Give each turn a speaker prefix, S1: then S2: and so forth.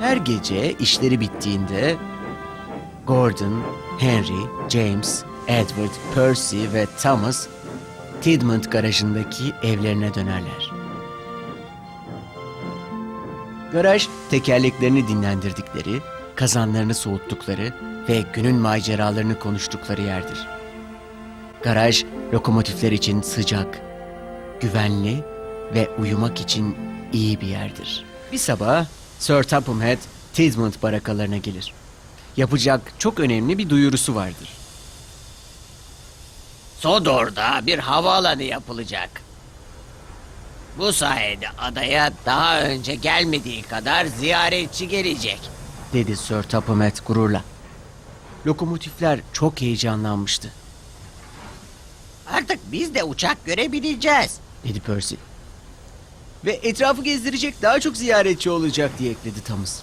S1: Her gece işleri bittiğinde Gordon, Henry, James, Edward, Percy ve Thomas Tidmouth garajındaki evlerine dönerler. Garaj tekerleklerini dinlendirdikleri, kazanlarını soğuttukları ve günün maceralarını konuştukları yerdir. Garaj lokomotifler için sıcak, güvenli ve uyumak için iyi bir yerdir. Bir sabah Sir Topham Hatt Tidmouth barakalarına gelir. Yapacak çok önemli bir duyurusu vardır.
S2: Sodor'da bir havaalanı yapılacak. Bu sayede adaya daha önce gelmediği kadar ziyaretçi gelecek.
S1: dedi Sir Topham Hatt gururla. Lokomotifler çok heyecanlanmıştı,
S2: Artık biz de uçak görebileceğiz.
S1: dedi Percy. Ve etrafı gezdirecek daha çok ziyaretçi olacak diye ekledi Thomas.